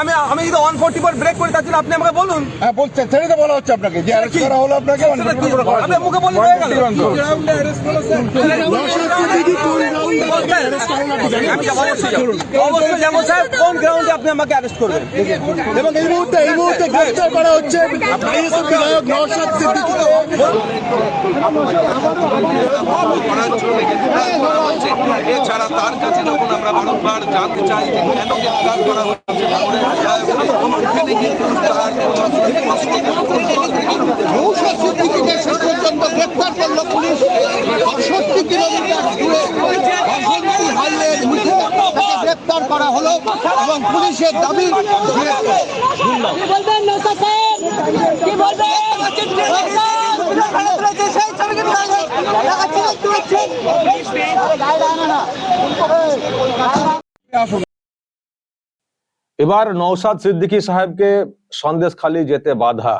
আমি আমি যদি ওয়ান ফোর্টি ফোর ব্রেক করে যাচ্ছি আপনি আমাকে বলুন। হ্যাঁ বলছে ছেড়ে বলা হচ্ছে আপনাকে। যে অ্যারেস্ট করা হলো আপনাকে আমি মুখে বললে হয়ে গেল। অবশ্যই যাব। স্যার। কোন গ্রাউন্ডে আপনি আমাকে অ্যারেস্ট করবেন? এবং এই মুহূর্তে এই মুহূর্তে গ্রেফতার করা হচ্ছে বিধায়ক নওশাদ সিদ্দিকীকে করার জন্য হচ্ছে এছাড়া তার কাছে যখন আমরা বারংবার জানতে চাই যে কেন গ্রেফতার করা হচ্ছে শেষ পর্যন্ত গ্রেফতার করল পুলিশ বাষট্টি কিলোমিটার দূরে গ্রেফতার করা হলো এবং পুলিশের দাবি গ্রেফতার কি বলবেন নৌকা সাহেব কি বলবেন এবার নৌসাদ সিদ্দিকি সাহেবকে সন্দেশখালি যেতে বাধা।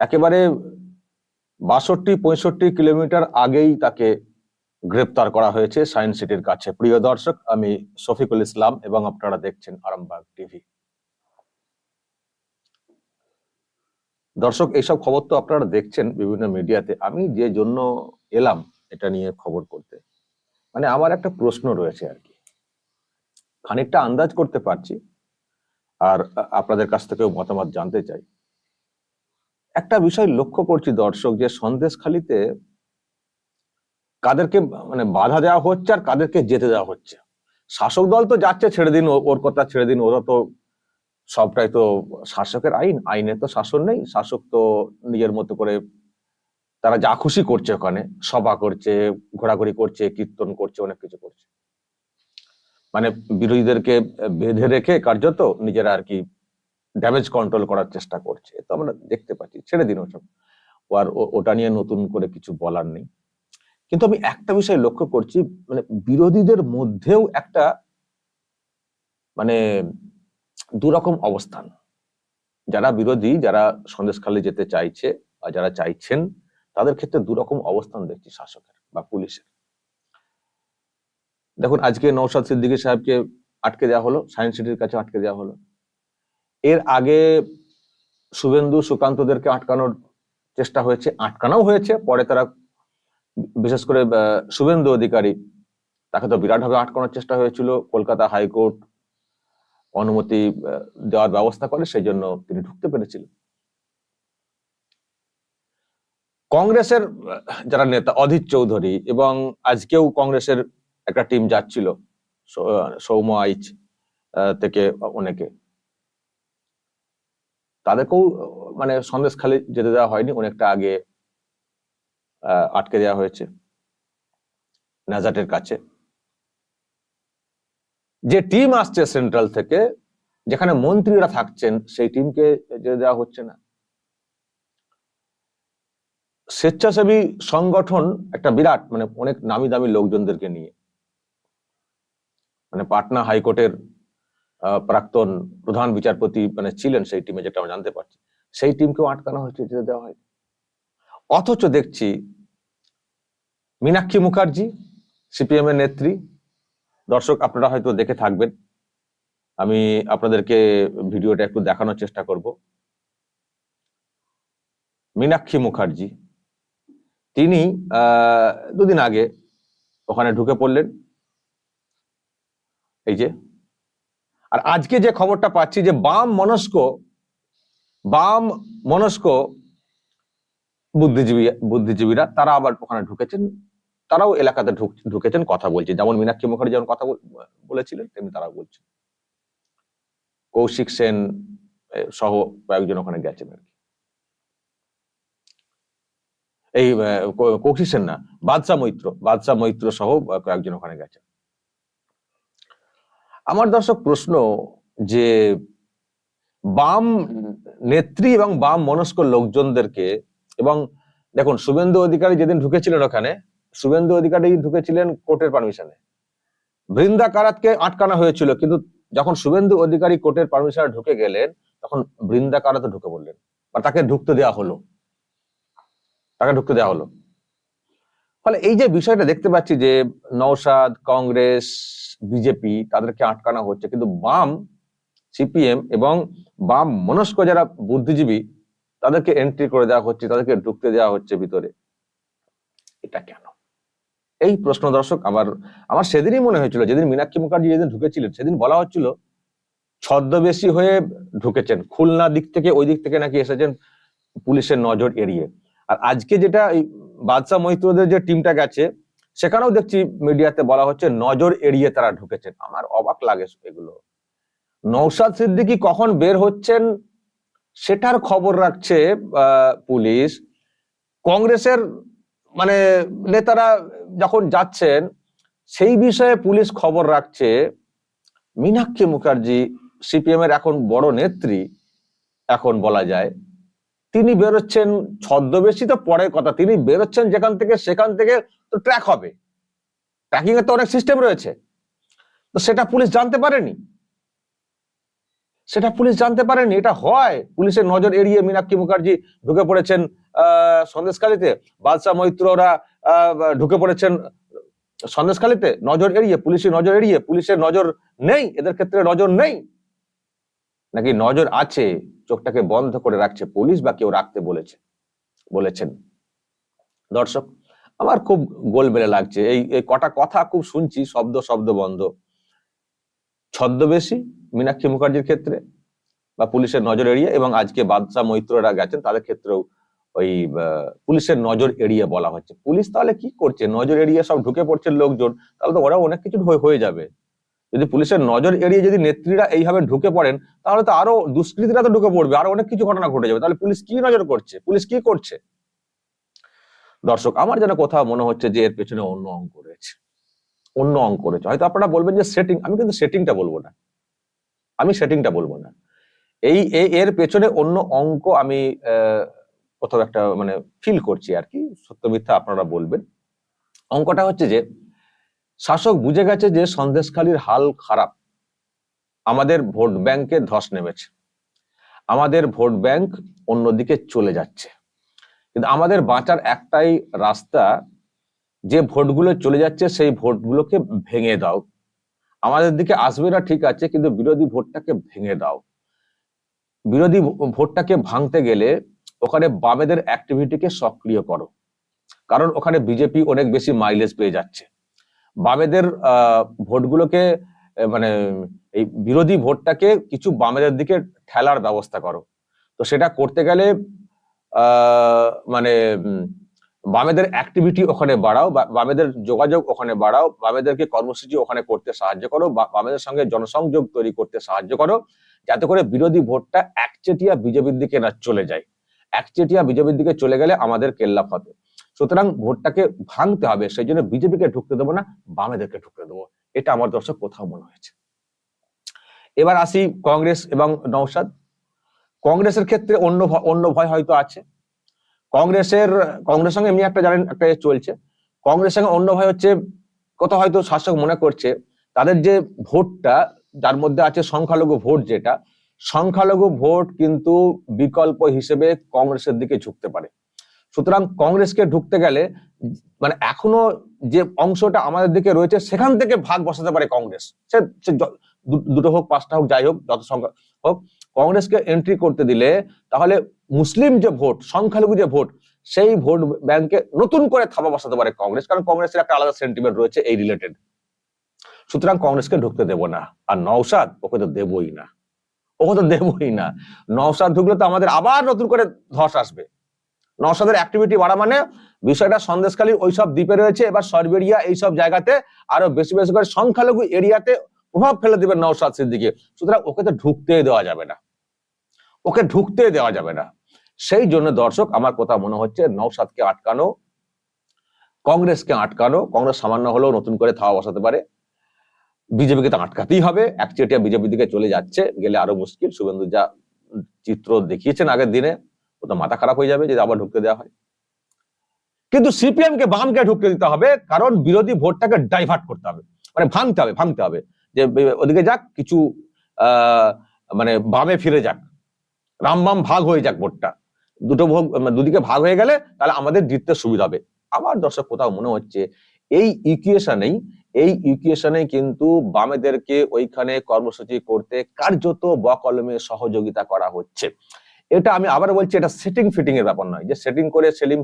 একেবারে বাষট্টি, পঁয়ষট্টি কিলোমিটার আগেই তাকে গ্রেপ্তার করা হয়েছে সায়েন্স সিটির কাছে। প্রিয় দর্শক, আমি শফিকুল ইসলাম এবং আপনারা দেখছেন আরামবাগ টিভি। দর্শক, এইসব খবর তো আপনারা দেখছেন বিভিন্ন মিডিয়াতে। আমি যে জন্য এলাম, এটা নিয়ে খবর করতে। মানে আমার একটা প্রশ্ন রয়েছে আর কি। খানিকটা আন্দাজ করতে পারছি আর আপনাদের কাছ থেকেও মতামত জানতে চাই। একটা বিষয় লক্ষ্য করছি দর্শক, যে সন্দেশখালিতে কাদেরকে মানে বাধা দেওয়া হচ্ছে আর কাদেরকে যেতে দেওয়া হচ্ছে। শাসক দল তো যাচ্ছে ছেড়ে দিন ওর কথা ছেড়ে দিন, ওরা তো সবটাই তো শাসকের আইন, আইনে তো শাসন নেই, শাসক তো নিজের মতো করে তারা যা খুশি করছে ওখানে, সভা করছে, ঘোরাঘুরি করছে, কীর্তন করছে, অনেক কিছু করছে। মানে বিরোধীদেরকে বেঁধে রেখে কার্যত নিজেরা আর কি ড্যামেজ কন্ট্রোল করার চেষ্টা করছে। তো আমরা দেখতে পাচ্ছি, ছেড়ে দিন ওসব। আর ওটা নিয়ে নতুন করে কিছু বলার নেই। কিন্তু আমি একটা বিষয় লক্ষ্য করছি মানে বিরোধীদের মধ্যেও একটা মানে দুরকম অবস্থান। যারা বিরোধী, যারা সন্দেশখালী যেতে চাইছে বা যারা চাইছেন, তাদের ক্ষেত্রে দুরকম অবস্থান দেখছি শাসকের বা পুলিশের। দেখুন, আজকে নৌসাদ সিদ্দিকী সাহেবকে আটকে দেওয়া হলো সায়েন্স সিটির কাছে আটকে দেওয়া হলো। এর আগে শুভেন্দু সুকান্তদেরকে আটকানোর চেষ্টা হয়েছে, আটকানোও হয়েছে। পরে তারা বিশেষ করে শুভেন্দু অধিকারী, তাকে তো বিরাটভাবে আটকানোর চেষ্টা হয়েছিল। কলকাতা হাইকোর্ট অনুমতি দেওয়ার ব্যবস্থা করে, সেই জন্য তিনি ঢুকতে পেরেছিলেন। কংগ্রেসের যারা নেতা, অধীর চৌধুরী এবং আজকেও কংগ্রেসের একটা টিম যাচ্ছিল সৌম আইচ থেকে অনেকে। তাদেরকেও মানে সন্দেশখালি যেতে দেওয়া হয়নি, অনেকটা আগে আটকে দেওয়া হয়েছে নাজাটের কাছে। যে টিম আসছে সেন্ট্রাল থেকে, যেখানে মন্ত্রীরা থাকছেন, সেই টিমকে যেতে দেওয়া হচ্ছে না। স্বেচ্ছাসেবী সংগঠন একটা বিরাট মানে অনেক নামি দামি লোকজনদেরকে নিয়ে। মানে পাটনা হাইকোর্টের প্রাক্তন প্রধান বিচারপতি মানে ছিলেন সেই টিমে যেটা আমরা জানতে পারছি। সেই টিমকেও আটকানো হয়েছে যেতে দেওয়া হয় অথচ দেখছি মীনাক্ষী মুখার্জি সিপিএম এর নেত্রী। দর্শক, আপনারা হয়তো দেখে থাকবেন। আমি আপনাদেরকে ভিডিওটা একটু দেখানোর চেষ্টা করব। মীনাক্ষী মুখার্জি, তিনি দুদিন আগে ওখানে ঢুকে পড়লেন। এই যে, আর আজকে যে খবরটা পাচ্ছি যে বাম মনস্ক বাম মনস্ক বুদ্ধিজীবী, বুদ্ধিজীবীরা, তারা আবার ওখানে ঢুকেছেন, তারাও এলাকাতে ঢুকেছেন কথা বলছে। যেমন মীনাক্ষী মুখার্জি যেমন কথা বলেছিলেন, তেমনি তারাও বলছেন। কৌশিক সেন সহ কয়েকজন ওখানে গেছেন আর কি। এই কৌশিক সেন না বাদশা মৈত্র বাদশা মৈত্র সহ কয়েকজন ওখানে গেছেন। আমার দর্শক প্রশ্ন যে বাম নেত্রী এবং বাম মনস্ক লোকজনদেরকে এবং দেখুন, শুভেন্দু অধিকারী যেদিন ঢুকেছিলেন ওখানে, শুভেন্দু অধিকারী ঢুকেছিলেন কোর্টের পারমিশনে। বৃন্দা কারাতকে আটকানো হয়েছিল, কিন্তু যখন শুভেন্দু অধিকারী কোর্টের পারমিশনে ঢুকে গেলেন, তখন বৃন্দা কারাতে ঢুকে পড়লেন। বা তাকে ঢুকতে দেওয়া হলো। তাকে ঢুকতে দেওয়া হলো। ফলে এই যে বিষয়টা দেখতে পাচ্ছি যে নওশাদ, কংগ্রেস বিজেপি তাদেরকে আটকানো হচ্ছে। কিন্তু বাম সিপিএম এবং বাম মনস্ক যারা বুদ্ধিজীবী, তাদেরকে এন্ট্রি করে দেওয়া হচ্ছে, তাদেরকে ঢুকতে দেওয়া হচ্ছে ভিতরে। এটা কেন? এই প্রশ্ন দর্শক, আমার আমার সেদিনই মনে হয়েছিল, যেদিন মীনাক্ষী মুখার্জি যেদিন ঢুকেছিলেন, সেদিন বলা হচ্ছিল, ছদ্মবেশী হয়ে ঢুকেছেন, খুলনা দিক থেকে, ওই দিক থেকে নাকি এসেছেন পুলিশের নজর এড়িয়ে। আর আজকে যেটা এই বাদশাহ মৈত্রদের যে টিমটা গেছে সেখানেও দেখছি মিডিয়াতে বলা হচ্ছে, নজর এড়িয়ে তারা ঢুকেছেন। আমার অবাক লাগে এগুলো। নৌসাদ সিদ্দিকী কখন বের হচ্ছেন সেটার খবর রাখছে পুলিশ। কংগ্রেসের মানে নেতারা যখন যাচ্ছেন, সেই বিষয়ে পুলিশ খবর রাখছে, মীনাক্ষী মুখার্জি সিপিএম এর এখন বড় নেত্রী, এখন বলা যায়। তিনি বেরোচ্ছেন ছদ্মবেশী তো পরের কথা, তিনি বেরোচ্ছেন যেখান থেকে সেখান থেকে তো ট্র্যাক হবে। ট্র্যাকিং এর তো অনেক সিস্টেম রয়েছে। তো সেটা পুলিশ জানতে পারেনি। সেটা পুলিশ জানতে পারেনি, এটা হয়। পুলিশের নজর এড়িয়ে মীনাক্ষী মুখার্জি ঢুকে পড়েছেন, আহ, সন্দেশখালীতে। বাদশাহ মৈত্ররা ঢুকে পড়েছেন সন্দেশখালীতে। নজর এড়িয়ে, পুলিশের নজর এড়িয়ে, পুলিশের নজর নেই, এদের ক্ষেত্রে নজর নেই। নাকি নজর আছে, চোখটাকে বন্ধ করে রাখছে পুলিশ বা কেউ রাখতে বলেছে? বলেছেন। দর্শক, আমার খুব গোলবেলে লাগছে। এই এই কটা কথা খুব শুনছি, শব্দ শব্দ, বন্ধ। ছদ্মবেশী মীনাক্ষী মুখার্জির ক্ষেত্রে বা পুলিশের নজর এড়িয়ে এবং আজকে বাদশাহ মৈত্ররা গেছেন, তাদের ক্ষেত্রেও ওই পুলিশের নজর এড়িয়ে বলা হচ্ছে। পুলিশ তাহলে কি করছে? নজর এড়িয়ে সব ঢুকে পড়ছে লোকজন, তাহলে তো ওরা অনেক কিছু হয়ে যাবে। যদি পুলিশের নজর এড়িয়ে যদি নেত্রীরা এইভাবে ঢুকে পড়েন, তাহলে তো আরও দুষ্কৃতীরা তো ঢুকে পড়বে, আরও অনেক কিছু ঘটনা ঘটে যাবে। তাহলে পুলিশ কি নজর করছে? পুলিশ কি করছে? দর্শক, আমার যেন কোথাও মনে হচ্ছে যে এর পেছনে অন্য অঙ্ক রয়েছে। অন্য অঙ্ক রয়েছে। হয়তো আপনারা বলবেন যে সেটিং আমি কিন্তু সেটিংটা বলব না। আমি সেটিংটা বলব না। এই এর পেছনে অন্য অঙ্ক আমি কোথাও একটা মানে ফিল করছি আর কি। সত্য মিথ্যা আপনারা বলবেন। অঙ্কটা হচ্ছে যে শাসক বুঝে গেছে যে সন্দেশখালীর হাল খারাপ। আমাদের ভোট ব্যাংকে ধস নেমেছে। আমাদের ভোট ব্যাংক অন্যদিকে চলে যাচ্ছে। কিন্তু আমাদের বাঁচার একটাই রাস্তা, যে ভোটগুলো চলে যাচ্ছে সেই ভোটগুলোকে ভেঙে দাও। আমাদের দিকে আসবে না ঠিক আছে, কিন্তু বিরোধী ভোটটাকে ভেঙে দাও। বিরোধী ভোটটাকে ভাঙতে গেলে ওখানে বামেদের অ্যাক্টিভিটিকে সক্রিয় করো। কারণ ওখানে বিজেপি অনেক বেশি মাইলেজ পেয়ে যাচ্ছে। বামেদের ভোটগুলোকে মানে এই বিরোধী ভোটটাকে কিছু বামেদের দিকে ঠেলার ব্যবস্থা করো। তো সেটা করতে গেলে মানে বামেদের অ্যাক্টিভিটি ওখানে বাড়াও বামেদের যোগাযোগ ওখানে বাড়াও, বামেদেরকে কর্মসূচি ওখানে করতে সাহায্য করো বামেদের সঙ্গে জনসংযোগ তৈরি করতে সাহায্য করো, যাতে করে বিরোধী ভোটটা একচেটিয়া বিজেপির দিকে না চলে যায়। একচেটিয়া বিজেপির দিকে চলে গেলে আমাদের কেল্লা হবে সুতরাং ভোটটাকে ভাঙতে হবে সেই জন্য বিজেপিকে ঢুকতে দেবো না, বামেদেরকে ঢুকতে দেবো। এটা আমার দর্শক কোথাও মনে হয়েছে। এবার আসি কংগ্রেস এবং নৌসাদ কংগ্রেসের ক্ষেত্রে অন্য অন্য ভয় হয়তো আছে। কংগ্রেসের কংগ্রেস সঙ্গে এমনি একটা জানেন, একটা চলছে। কংগ্রেস সঙ্গে অন্য ভয় হচ্ছে কত হয়তো শাসক মনে করছে, তাদের যে ভোটটা, যার মধ্যে আছে সংখ্যালঘু ভোট যেটা, সংখ্যালঘু ভোট কিন্তু বিকল্প হিসেবে কংগ্রেসের দিকে ঝুঁকতে পারে। সুতরাং কংগ্রেসকে ঢুকতে গেলে মানে এখনও যে অংশটা আমাদের দিকে রয়েছে, সেখান থেকে ভাগ বসাতে পারে কংগ্রেস। সে দুটো হোক, পাঁচটা হোক, যাই হোক, যত সংখ্যা হোক, কংগ্রেসকে এন্ট্রি করতে দিলে তাহলে মুসলিম যে ভোট, সংখ্যালঘু যে ভোট, সেই ভোট ব্যাংকে নতুন করে থাবা বসাতে পারে কংগ্রেস, কারণ কংগ্রেসের একটা আলাদা সেন্টিমেন্ট রয়েছে এই রিলেটেড সুতরাং কংগ্রেসকে ঢুকতে দেব না। আর নওশাদ, ওকে তো দেবই না। ওকে তো দেবই না। নওশাদ ঢুকলে তো আমাদের আবার নতুন করে ধস আসবে। নওশাদের অ্যাক্টিভিটি বাড়া মানে বিষয়টা সন্দেশখালী ওইসব দ্বীপে রয়েছে। এবার সরবেরিয়া এইসব জায়গাতে আরও বেশি বেশি করে সংখ্যালঘু এরিয়াতে প্রভাব ফেলে দেবে নওশাদ সিদ্দিকি। সুতরাং ওকে তো ঢুকতে দেওয়া যাবে না। ওকে ঢুকতে দেওয়া যাবে না। সেই জন্য দর্শক, আমার কথা মনে হচ্ছে নওশাদকে আটকানো, কংগ্রেসকে আটকানো, কংগ্রেস সামান্য হলেও নতুন করে থাওয়া বসাতে পারে। বিজেপিকে তো আটকাতেই হবে। একচেটিয়া বিজেপির দিকে চলে যাচ্ছে, গেলে আরও মুশকিল। শুভেন্দু যা চিত্র দেখিয়েছেন আগের দিনে ও তো মাথা খারাপ হয়ে যাবে যদি আবার ঢুকতে দেওয়া হয়। কিন্তু সিপিএম কে বামকে ঢুকতে দিতে হবে, কারণ বিরোধী ভোটটাকে ডাইভার্ট করতে হবে। মানে ভাঙতে হবে ভাঙতে হবে। যে ওদিকে যাক, কিছু মানে বামে ফিরে যাক। রামবাম ভাগ হয়ে যাক ভোটটা। দুটো ভোগ মানে দুদিকে ভাগ হয়ে গেলে তাহলে আমাদের জিততে সুবিধা হবে। আমার দর্শক, কোথাও মনে হচ্ছে, এই ইকুয়েশনেই এই ইকুয়েশনে কিন্তু বামেদেরকে ওইখানে কর্মসূচি করতে কার্যত বকলমে সহযোগিতা করা হচ্ছে। এটা আমি আবার বলছি, এটা সেটিং ফিটিং এর ব্যাপার নয়। যে সেটিং করে সেলিম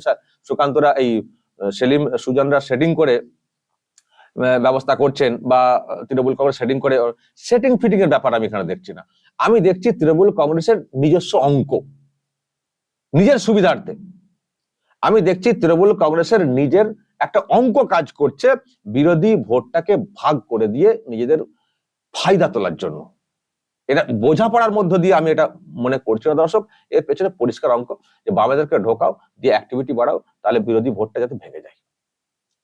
সুকান্তরা এই সেলিম, সুজনরা সেটিং করে ব্যবস্থা করছেন বা তৃণমূল কংগ্রেস সেটিং করে সেটিং ফিটিং এর ব্যাপার আমি এখানে দেখছি না। আমি দেখছি তৃণমূল কংগ্রেসের নিজস্ব অঙ্ক, নিজের সুবিধার্থে। আমি দেখছি তৃণমূল কংগ্রেসের নিজের একটা অঙ্ক কাজ করছে, বিরোধী ভোটটাকে ভাগ করে দিয়ে নিজেদের ফায়দা তোলার জন্য। এটা বোঝাপড়ার মধ্য দিয়ে আমি এটা মনে করছি না দর্শক, এর পেছনে পরিষ্কার অঙ্ক, যে বামেদেরকে ঢোকাও, দিয়ে অ্যাক্টিভিটি বাড়াও, তাহলে বিরোধী ভোটটা যাতে ভেঙে যায়।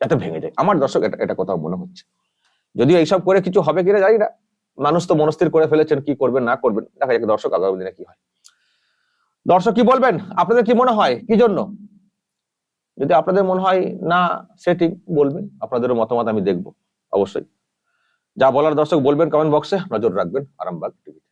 যাতে ভেঙে যায়। আমার দর্শক এটা এটা কোথাও মনে হচ্ছে। যদিও এইসব করে কিছু হবে কিনা জানি না। মানুষ তো মনস্থির করে ফেলেছেন কি করবেন, না করবেন, দেখা যাক দর্শক আগামী দিনে কি হয়। দর্শক কি বলবেন? আপনাদের কি মনে হয়? কি জন্য? যদি আপনাদের মনে হয় না সেটিং বলবেন আপনাদেরও মতামত আমি দেখব, অবশ্যই। যা বলার দর্শক বলবেন কমেন্ট বক্সে নজর রাখবেন আরামবাগ টিভিতে